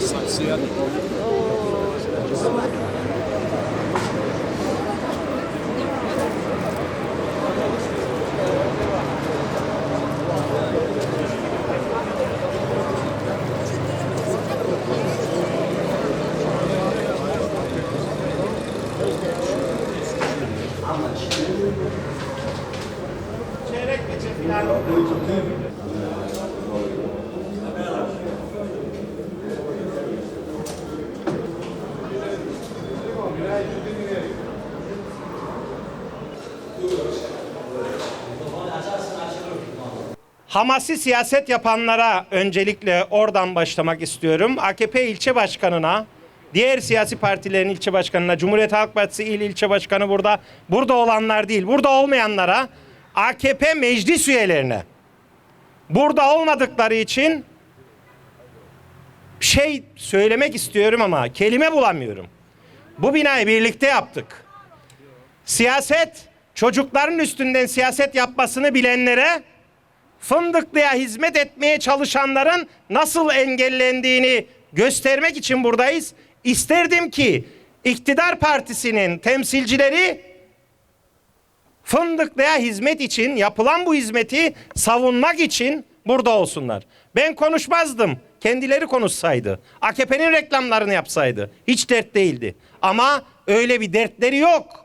Saksiyat. Hamasi siyaset yapanlara öncelikle oradan başlamak istiyorum. AKP ilçe başkanına, diğer siyasi partilerin ilçe başkanına, Cumhuriyet Halk Partisi il ilçe başkanı burada, burada olanlar değil, burada olmayanlara, AKP meclis üyelerine, burada olmadıkları için şey söylemek istiyorum ama kelime bulamıyorum. Bu binayı birlikte yaptık. Siyaset, çocukların üstünden siyaset yapmasını bilenlere Fındıklı'ya hizmet etmeye çalışanların nasıl engellendiğini göstermek için buradayız. İsterdim ki iktidar partisinin temsilcileri Fındıklı'ya hizmet için yapılan bu hizmeti savunmak için burada olsunlar. Ben konuşmazdım. Kendileri konuşsaydı. AKP'nin reklamlarını yapsaydı. Hiç dert değildi. Ama öyle bir dertleri yok.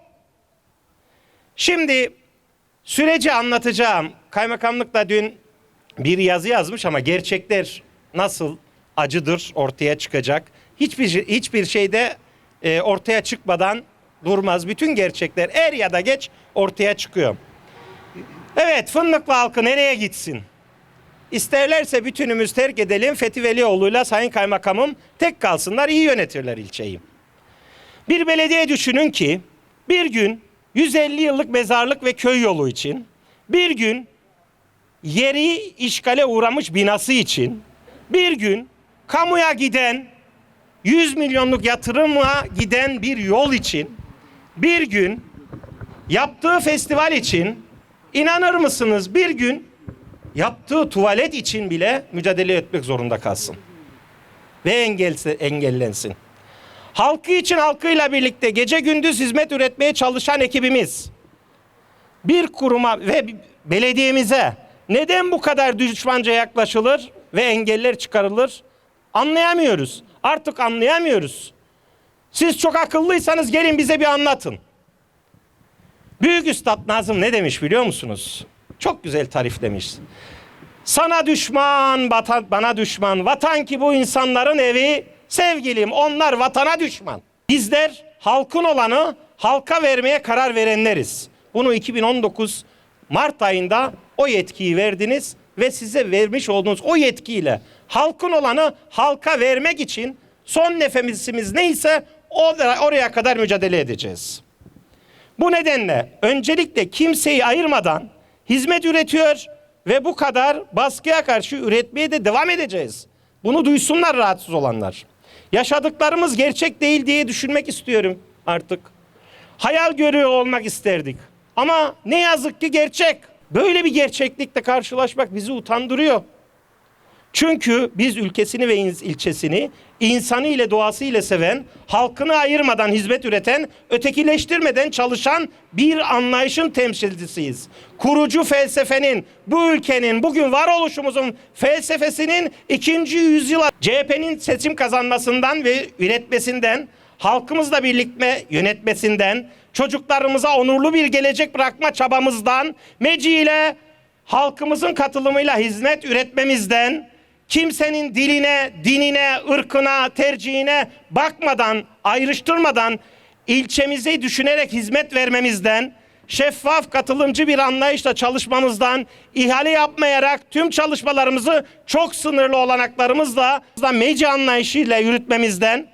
Şimdi Süreci anlatacağım. Kaymakamlık da dün bir yazı yazmış ama gerçekler nasıl acıdır ortaya çıkacak. Hiçbir hiçbir şeyde e, ortaya çıkmadan durmaz. Bütün gerçekler er ya da geç ortaya çıkıyor. Evet Fındıklı halkı nereye gitsin? İsterlerse bütünümüz terk edelim. Fethi Velioğlu'yla Sayın Kaymakamım tek kalsınlar iyi yönetirler ilçeyi. Bir belediye düşünün ki bir gün 150 yıllık mezarlık ve köy yolu için, bir gün yeri işgale uğramış binası için, bir gün kamuya giden 100 milyonluk yatırıma giden bir yol için, bir gün yaptığı festival için inanır mısınız bir gün yaptığı tuvalet için bile mücadele etmek zorunda kalsın. Ve engelse, engellensin. Halkı için halkıyla birlikte gece gündüz hizmet üretmeye çalışan ekibimiz bir kuruma ve belediyemize neden bu kadar düşmanca yaklaşılır ve engeller çıkarılır anlayamıyoruz. Artık anlayamıyoruz. Siz çok akıllıysanız gelin bize bir anlatın. Büyük Üstad Nazım ne demiş biliyor musunuz? Çok güzel tariflemiş. Sana düşman, bana düşman, vatan ki bu insanların evi, sevgilim onlar vatana düşman. Bizler halkın olanı halka vermeye karar verenleriz. Bunu 2019 Mart ayında o yetkiyi verdiniz ve size vermiş olduğunuz o yetkiyle halkın olanı halka vermek için son nefesimiz neyse oraya kadar mücadele edeceğiz. Bu nedenle öncelikle kimseyi ayırmadan hizmet üretiyor ve bu kadar baskıya karşı üretmeye de devam edeceğiz. Bunu duysunlar rahatsız olanlar. Yaşadıklarımız gerçek değil diye düşünmek istiyorum artık. Hayal görüyor olmak isterdik. Ama ne yazık ki gerçek. Böyle bir gerçeklikle karşılaşmak bizi utandırıyor. Çünkü biz ülkesini ve ilçesini insanı ile doğası ile seven, halkını ayırmadan hizmet üreten, ötekileştirmeden çalışan bir anlayışın temsilcisiyiz. Kurucu felsefenin, bu ülkenin, bugün varoluşumuzun felsefesinin ikinci yüzyıla CHP'nin seçim kazanmasından ve üretmesinden, halkımızla birlikte yönetmesinden, çocuklarımıza onurlu bir gelecek bırakma çabamızdan, Meci ile halkımızın katılımıyla hizmet üretmemizden, kimsenin diline, dinine, ırkına, tercihine bakmadan, ayrıştırmadan ilçemizi düşünerek hizmet vermemizden, şeffaf, katılımcı bir anlayışla çalışmamızdan, ihale yapmayarak tüm çalışmalarımızı çok sınırlı olanaklarımızla meci anlayışıyla yürütmemizden,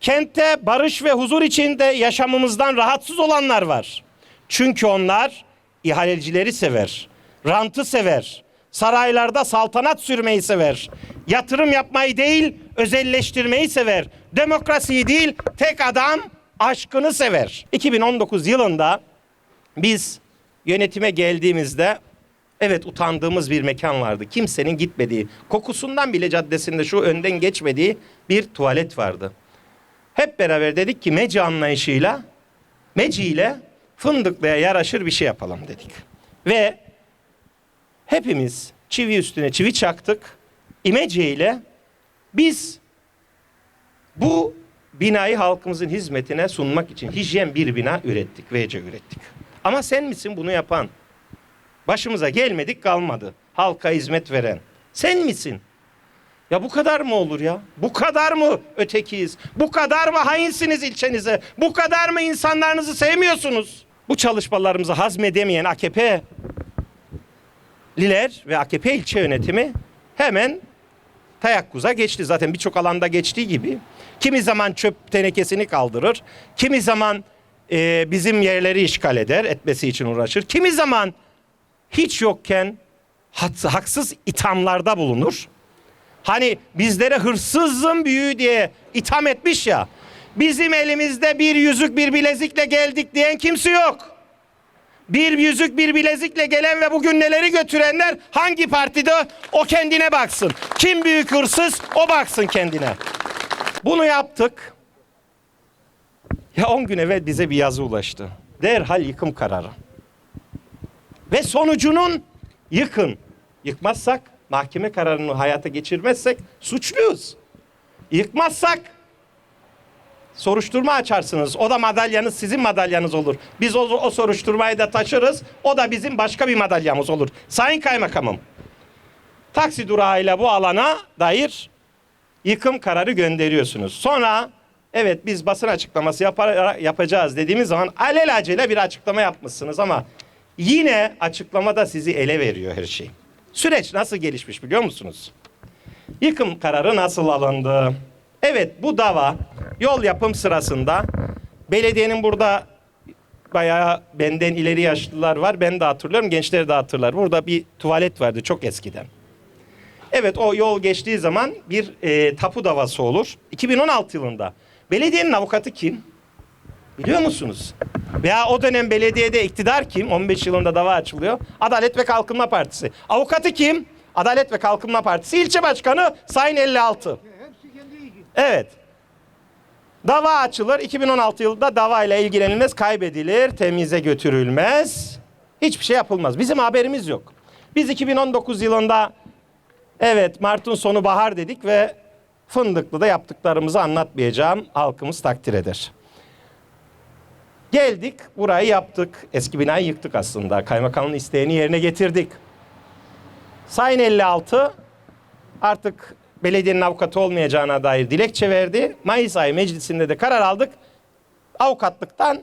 kentte barış ve huzur içinde yaşamımızdan rahatsız olanlar var. Çünkü onlar ihalecileri sever, rantı sever, saraylarda saltanat sürmeyi sever. Yatırım yapmayı değil, özelleştirmeyi sever. Demokrasiyi değil, tek adam aşkını sever. 2019 yılında biz yönetime geldiğimizde Evet utandığımız bir mekan vardı. Kimsenin gitmediği, kokusundan bile caddesinde şu önden geçmediği bir tuvalet vardı. Hep beraber dedik ki Meci anlayışıyla, Meci ile Fındıklı'ya yaraşır bir şey yapalım dedik. Ve hepimiz çivi üstüne çivi çaktık. İmece ile biz bu binayı halkımızın hizmetine sunmak için hijyen bir bina ürettik, VC ürettik. Ama sen misin bunu yapan? Başımıza gelmedik kalmadı. Halka hizmet veren. Sen misin? Ya bu kadar mı olur ya? Bu kadar mı ötekiyiz? Bu kadar mı hainsiniz ilçenize? Bu kadar mı insanlarınızı sevmiyorsunuz? Bu çalışmalarımızı hazmedemeyen AKP liler ve AKP ilçe yönetimi hemen tayakkuza geçti. Zaten birçok alanda geçtiği gibi. Kimi zaman çöp tenekesini kaldırır. Kimi zaman e, bizim yerleri işgal eder, etmesi için uğraşır. Kimi zaman hiç yokken hak- haksız ithamlarda bulunur. Hani bizlere hırsızın büyüğü diye itham etmiş ya. Bizim elimizde bir yüzük bir bilezikle geldik diyen kimse yok. Bir yüzük bir bilezikle gelen ve bugün neleri götürenler hangi partide o kendine baksın. Kim büyük hırsız o baksın kendine. Bunu yaptık. Ya 10 gün evvel bize bir yazı ulaştı. Derhal yıkım kararı. Ve sonucunun yıkın. Yıkmazsak mahkeme kararını hayata geçirmezsek suçluyuz. Yıkmazsak soruşturma açarsınız. O da madalyanız sizin madalyanız olur. Biz o, o soruşturmayı da taşırız. O da bizim başka bir madalyamız olur. Sayın Kaymakamım. Taksi durağıyla bu alana dair yıkım kararı gönderiyorsunuz. Sonra evet biz basın açıklaması yapar, yapacağız dediğimiz zaman alelacele bir açıklama yapmışsınız ama yine açıklamada sizi ele veriyor her şey. Süreç nasıl gelişmiş biliyor musunuz? Yıkım kararı nasıl alındı? Evet bu dava yol yapım sırasında belediyenin burada bayağı benden ileri yaşlılar var. Ben de hatırlıyorum gençler de hatırlar. Burada bir tuvalet vardı çok eskiden. Evet o yol geçtiği zaman bir e, tapu davası olur. 2016 yılında. Belediyenin avukatı kim? Biliyor musunuz? Veya o dönem belediyede iktidar kim? 15 yılında dava açılıyor. Adalet ve Kalkınma Partisi. Avukatı kim? Adalet ve Kalkınma Partisi. İlçe Başkanı Sayın 56. Evet. Dava açılır. 2016 yılında davayla ilgilenilmez, kaybedilir, temize götürülmez. Hiçbir şey yapılmaz. Bizim haberimiz yok. Biz 2019 yılında evet Mart'ın sonu bahar dedik ve Fındıklı'da yaptıklarımızı anlatmayacağım. Halkımız takdir eder. Geldik, burayı yaptık. Eski binayı yıktık aslında. Kaymakamın isteğini yerine getirdik. Sayın 56 artık belediyenin avukatı olmayacağına dair dilekçe verdi. Mayıs ayı meclisinde de karar aldık. Avukatlıktan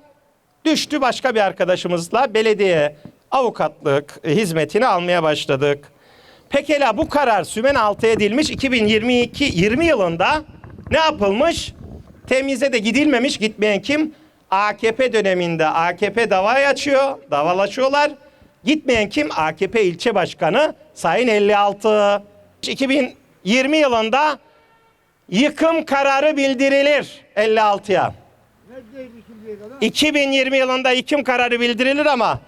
düştü başka bir arkadaşımızla belediye avukatlık hizmetini almaya başladık. Pekala bu karar sümen altı edilmiş 2022 20 yılında ne yapılmış? Temize de gidilmemiş gitmeyen kim? AKP döneminde AKP davayı açıyor, davalaşıyorlar. Gitmeyen kim? AKP ilçe başkanı Sayın 56. 2020 yılında yıkım kararı bildirilir 56'ya. 2020 yılında yıkım kararı bildirilir ama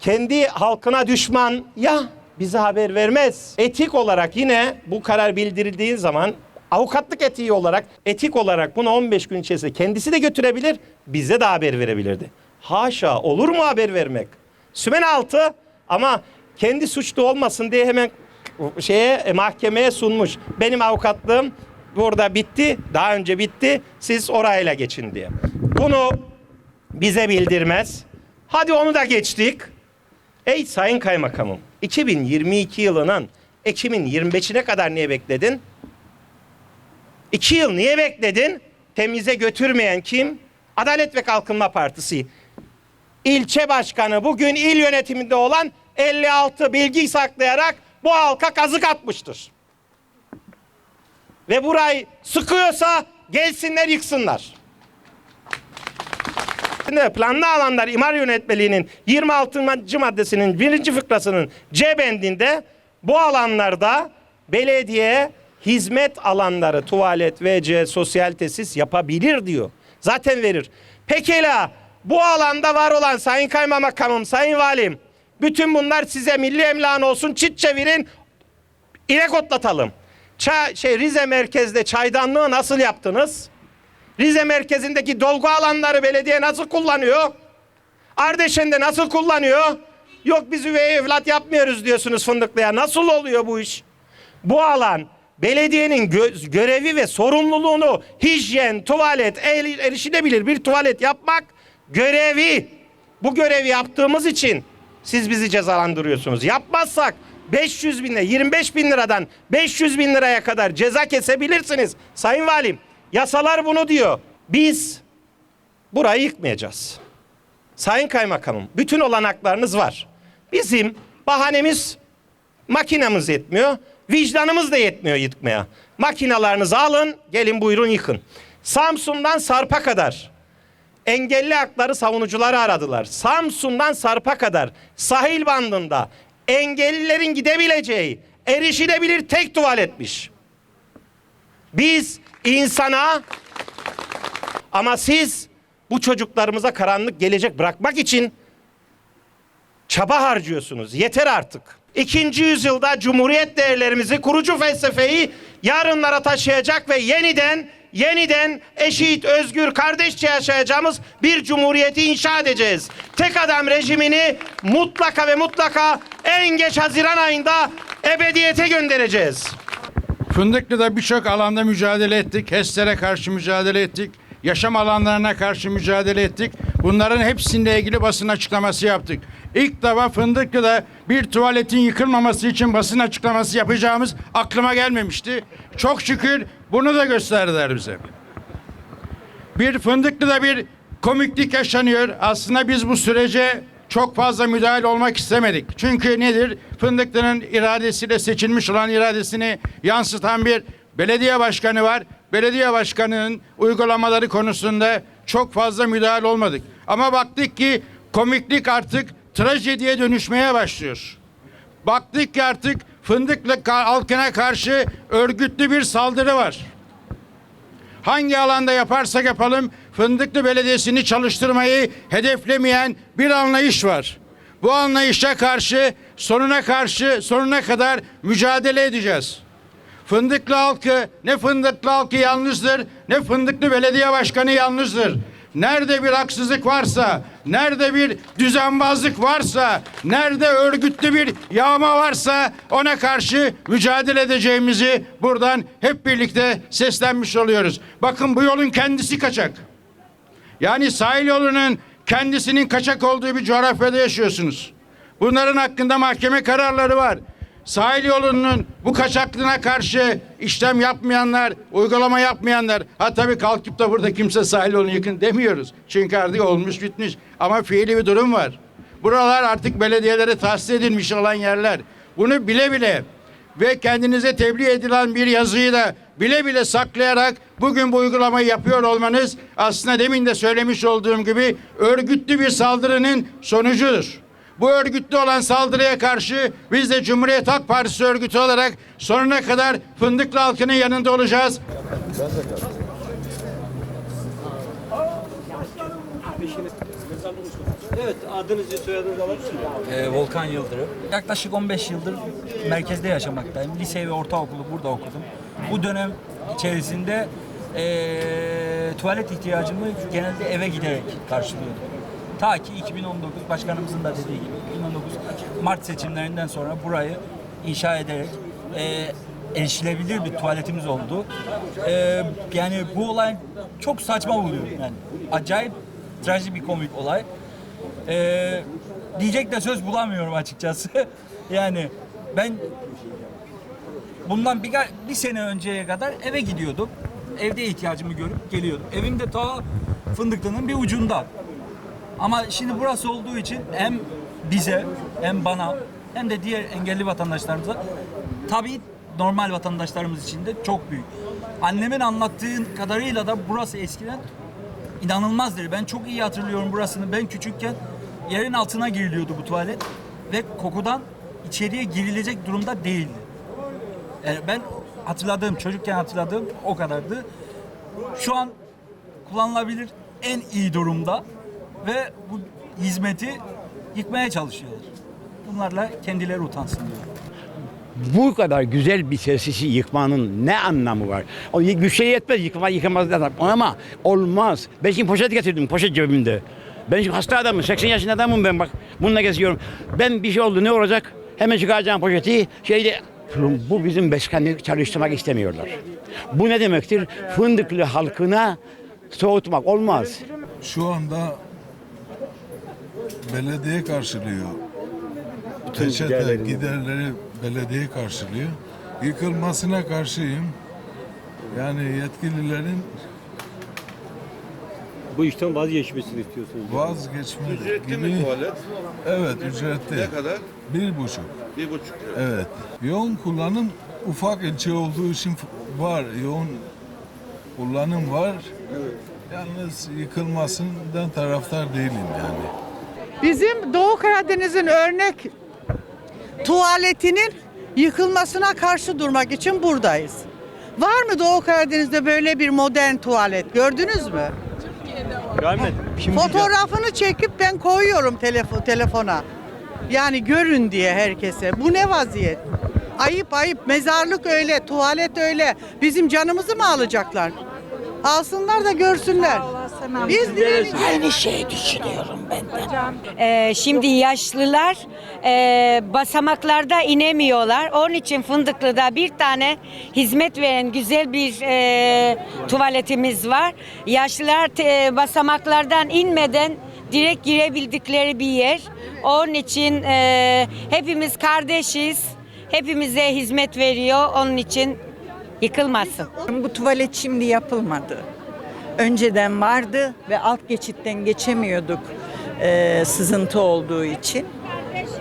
kendi halkına düşman ya bize haber vermez. Etik olarak yine bu karar bildirildiği zaman avukatlık etiği olarak etik olarak bunu 15 gün içerisinde kendisi de götürebilir bize de haber verebilirdi. Haşa olur mu haber vermek? Sümen altı ama kendi suçlu olmasın diye hemen şeye e, mahkemeye sunmuş. Benim avukatlığım burada bitti. Daha önce bitti. Siz orayla geçin diye. Bunu bize bildirmez. Hadi onu da geçtik. Ey Sayın Kaymakamım, 2022 yılının Ekim'in 25'ine kadar niye bekledin? İki yıl niye bekledin? Temize götürmeyen kim? Adalet ve Kalkınma Partisi. İlçe başkanı bugün il yönetiminde olan 56 bilgi saklayarak bu halka kazık atmıştır. Ve burayı sıkıyorsa gelsinler yıksınlar. Şimdi planlı alanlar imar yönetmeliğinin 26. maddesinin birinci fıkrasının C bendinde bu alanlarda belediye hizmet alanları tuvalet, WC, sosyal tesis yapabilir diyor. Zaten verir. Pekala bu alanda var olan Sayın Kaymakamım, Sayın Valim Bütün bunlar size milli emlakın olsun. Çit çevirin. İnek otlatalım. Ça şey Rize merkezde çaydanlığı nasıl yaptınız? Rize merkezindeki dolgu alanları belediye nasıl kullanıyor? Ardeşen'de nasıl kullanıyor? Yok biz üvey evlat yapmıyoruz diyorsunuz Fındıklı'ya. Nasıl oluyor bu iş? Bu alan belediyenin gö- görevi ve sorumluluğunu hijyen, tuvalet, erişilebilir bir tuvalet yapmak görevi. Bu görevi yaptığımız için siz bizi cezalandırıyorsunuz. Yapmazsak 500 bin lira, 25 bin liradan 500 bin liraya kadar ceza kesebilirsiniz. Sayın Valim, yasalar bunu diyor. Biz burayı yıkmayacağız. Sayın Kaymakamım, bütün olanaklarınız var. Bizim bahanemiz makinamız yetmiyor, vicdanımız da yetmiyor yıkmaya. Makinalarınızı alın, gelin buyurun yıkın. Samsun'dan Sarp'a kadar engelli hakları savunucuları aradılar. Samsun'dan Sarp'a kadar sahil bandında engellilerin gidebileceği erişilebilir tek tuvaletmiş. Biz insana ama siz bu çocuklarımıza karanlık gelecek bırakmak için çaba harcıyorsunuz. Yeter artık. İkinci yüzyılda Cumhuriyet değerlerimizi, kurucu felsefeyi yarınlara taşıyacak ve yeniden yeniden eşit, özgür, kardeşçe yaşayacağımız bir cumhuriyeti inşa edeceğiz. Tek adam rejimini mutlaka ve mutlaka en geç Haziran ayında ebediyete göndereceğiz. Fındıklı'da birçok alanda mücadele ettik. HES'lere karşı mücadele ettik. Yaşam alanlarına karşı mücadele ettik. Bunların hepsiyle ilgili basın açıklaması yaptık. İlk defa Fındıklı'da bir tuvaletin yıkılmaması için basın açıklaması yapacağımız aklıma gelmemişti. Çok şükür bunu da gösterdiler bize. Bir Fındıklı'da bir komiklik yaşanıyor. Aslında biz bu sürece çok fazla müdahil olmak istemedik. Çünkü nedir? Fındıklı'nın iradesiyle seçilmiş olan iradesini yansıtan bir belediye başkanı var. Belediye başkanının uygulamaları konusunda çok fazla müdahil olmadık. Ama baktık ki komiklik artık trajediye dönüşmeye başlıyor. Baktık ki artık Fındıklı halkına karşı örgütlü bir saldırı var. Hangi alanda yaparsak yapalım Fındıklı Belediyesi'ni çalıştırmayı hedeflemeyen bir anlayış var. Bu anlayışa karşı sonuna karşı sonuna kadar mücadele edeceğiz. Fındıklı halkı ne Fındıklı halkı yalnızdır ne Fındıklı Belediye Başkanı yalnızdır. Nerede bir haksızlık varsa, nerede bir düzenbazlık varsa, nerede örgütlü bir yağma varsa ona karşı mücadele edeceğimizi buradan hep birlikte seslenmiş oluyoruz. Bakın bu yolun kendisi kaçak. Yani sahil yolunun kendisinin kaçak olduğu bir coğrafyada yaşıyorsunuz. Bunların hakkında mahkeme kararları var. Sahil yolunun bu kaçaklığına karşı işlem yapmayanlar, uygulama yapmayanlar, ha tabii kalkıp da burada kimse sahil yolunu yıkın demiyoruz. Çünkü artık olmuş bitmiş. Ama fiili bir durum var. Buralar artık belediyelere tahsis edilmiş olan yerler. Bunu bile bile ve kendinize tebliğ edilen bir yazıyı da bile bile saklayarak bugün bu uygulamayı yapıyor olmanız aslında demin de söylemiş olduğum gibi örgütlü bir saldırının sonucudur. Bu örgütlü olan saldırıya karşı biz de Cumhuriyet Halk Partisi örgütü olarak sonuna kadar Fındıklı halkının yanında olacağız. Evet, adınızı soyadınızı alabilir miyim? Ee, Volkan Yıldırım. Yaklaşık 15 yıldır merkezde yaşamaktayım. Lise ve ortaokulu burada okudum. Bu dönem içerisinde ee, tuvalet ihtiyacımı genelde eve giderek karşılıyordum. Ta ki 2019 başkanımızın da dediği gibi 2019 Mart seçimlerinden sonra burayı inşa ederek ee, erişilebilir bir tuvaletimiz oldu. Ee, yani bu olay çok saçma buluyorum yani. Acayip trajikomik olay. Ee, diyecek de söz bulamıyorum açıkçası. yani ben bundan bir, bir sene önceye kadar eve gidiyordum. Evde ihtiyacımı görüp geliyordum. Evim de ta Fındıklı'nın bir ucunda. Ama şimdi burası olduğu için hem bize hem bana hem de diğer engelli vatandaşlarımıza tabii normal vatandaşlarımız için de çok büyük. Annemin anlattığı kadarıyla da burası eskiden inanılmazdır. Ben çok iyi hatırlıyorum burasını. Ben küçükken yerin altına giriliyordu bu tuvalet ve kokudan içeriye girilecek durumda değildi. Yani ben hatırladığım, çocukken hatırladığım o kadardı. Şu an kullanılabilir en iyi durumda ve bu hizmeti yıkmaya çalışıyorlar. Bunlarla kendileri utansın diyorum. bu kadar güzel bir tesisi yıkmanın ne anlamı var? O güçe yetmez yıkma yıkamaz ama olmaz. Ben şimdi poşet getirdim poşet cebimde. Ben şimdi hasta adamım 80 yaşında adamım ben bak bununla geziyorum. Ben bir şey oldu ne olacak? Hemen çıkaracağım poşeti şeyde bu bizim beskenli çalıştırmak istemiyorlar. Bu ne demektir? Fındıklı halkına soğutmak olmaz. Şu anda belediye karşılıyor. Peçete giderleri belediye karşılıyor. Yıkılmasına karşıyım. Yani yetkililerin Bu işten vazgeçmesini istiyorsunuz. vazgeçme Ücretli gibi. mi tuvalet? Evet ücretli. Ne kadar? Bir buçuk. Bir buçuk lira. Evet. Yoğun kullanım ufak ilçe olduğu için var. Yoğun kullanım var. Yalnız yıkılmasından taraftar değilim yani. Bizim Doğu Karadeniz'in örnek tuvaletinin yıkılmasına karşı durmak için buradayız. Var mı Doğu Karadeniz'de böyle bir modern tuvalet? Gördünüz mü? Görmedim. Fotoğrafını çekip ben koyuyorum telefon telefona. Yani görün diye herkese. Bu ne vaziyet? Ayıp ayıp. Mezarlık öyle, tuvalet öyle. Bizim canımızı mı alacaklar? Alsınlar da görsünler. Biz direniyoruz. Aynı şeyi düşünüyorum ben de. Ee, şimdi yaşlılar e, basamaklarda inemiyorlar. Onun için Fındıklı'da bir tane hizmet veren güzel bir e, tuvaletimiz var. Yaşlılar te- basamaklardan inmeden direkt girebildikleri bir yer. Onun için e, hepimiz kardeşiz. Hepimize hizmet veriyor. Onun için yıkılmasın. Bu tuvalet şimdi yapılmadı. Önceden vardı ve alt geçitten geçemiyorduk eee, sızıntı olduğu için.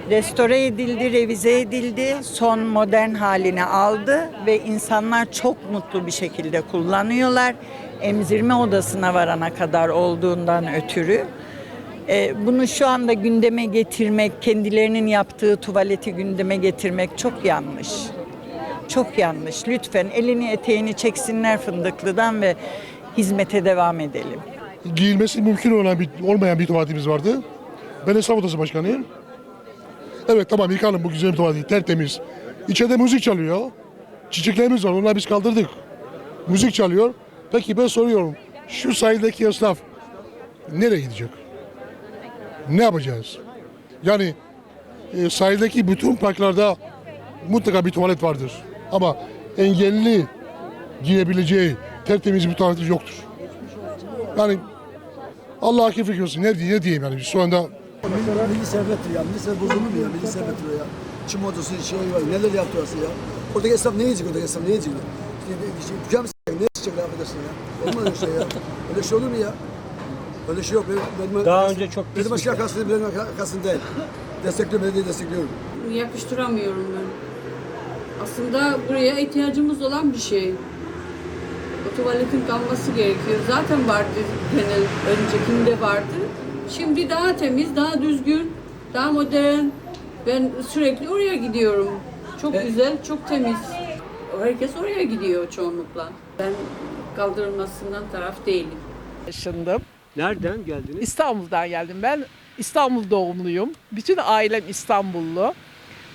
Restore edildi, revize edildi, son modern halini aldı ve insanlar çok mutlu bir şekilde kullanıyorlar. Emzirme odasına varana kadar olduğundan ötürü. Eee, bunu şu anda gündeme getirmek, kendilerinin yaptığı tuvaleti gündeme getirmek çok yanlış. Çok yanlış. Lütfen elini eteğini çeksinler Fındıklı'dan ve hizmete devam edelim. giyilmesi mümkün olan bir, olmayan bir tuvaletimiz vardı. Ben esnaf odası başkanıyım. Evet tamam yıkalım bu güzel bir tuvaleti tertemiz. İçeride müzik çalıyor. Çiçeklerimiz var onları biz kaldırdık. Müzik çalıyor. Peki ben soruyorum şu sahildeki esnaf nereye gidecek? Ne yapacağız? Yani e, sahildeki bütün parklarda mutlaka bir tuvalet vardır. Ama engelli girebileceği tertemiz bir tuvalet yoktur. Yani Allah akiflik olsun. Ne, diye- ne diyeyim yani şu anda Milli servettir ya. Milli servet bozulur mu ya? Milli servettir ya. Çim odası şey var. Neler yaptı orası ya. Oradaki esnaf ne yiyecek oradaki esnaf ne yiyecek? Dükkan mı? Ne s**ecekler affedersin ya? Olmaz öyle şey ya. Öyle şey olur mu ya? Öyle şey yok. Benim, benim, Daha önce çok Benim başka arkasında benim arkasında değil. Destekliyorum, belediye destekliyorum. Yakıştıramıyorum ben. Aslında buraya ihtiyacımız olan bir şey. Tuvaletin kalması gerekiyor. Zaten vardı genel öncekinde vardı. Şimdi daha temiz, daha düzgün, daha modern. Ben sürekli oraya gidiyorum. Çok güzel, çok temiz. Herkes oraya gidiyor çoğunlukla. Ben kaldırılmasından taraf değilim. Taşındım. Nereden geldiniz? İstanbul'dan geldim. Ben İstanbul doğumluyum. Bütün ailem İstanbullu.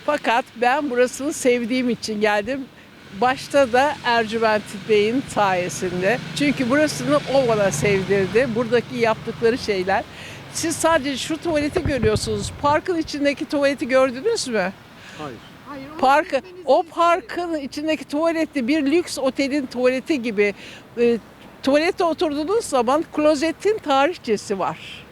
Fakat ben burasını sevdiğim için geldim. Başta da Ercüment Bey'in sayesinde. Çünkü burasını o bana sevdirdi. Buradaki yaptıkları şeyler. Siz sadece şu tuvaleti görüyorsunuz. Parkın içindeki tuvaleti gördünüz mü? Hayır. Parkı, o parkın içindeki tuvalette bir lüks otelin tuvaleti gibi e, tuvalete oturduğunuz zaman klozetin tarihçesi var.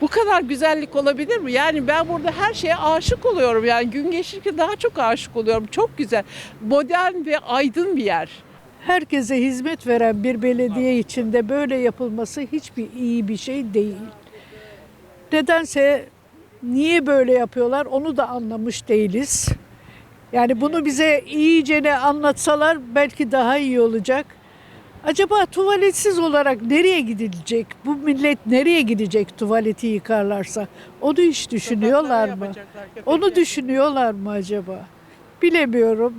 Bu kadar güzellik olabilir mi? Yani ben burada her şeye aşık oluyorum. Yani gün geçtikçe daha çok aşık oluyorum. Çok güzel. Modern ve aydın bir yer. Herkese hizmet veren bir belediye içinde böyle yapılması hiçbir iyi bir şey değil. Nedense niye böyle yapıyorlar onu da anlamış değiliz. Yani bunu bize iyicene anlatsalar belki daha iyi olacak. Acaba tuvaletsiz olarak nereye gidilecek? Bu millet nereye gidecek tuvaleti yıkarlarsa? Onu hiç düşünüyorlar mı? Onu düşünüyorlar mı acaba? Bilemiyorum.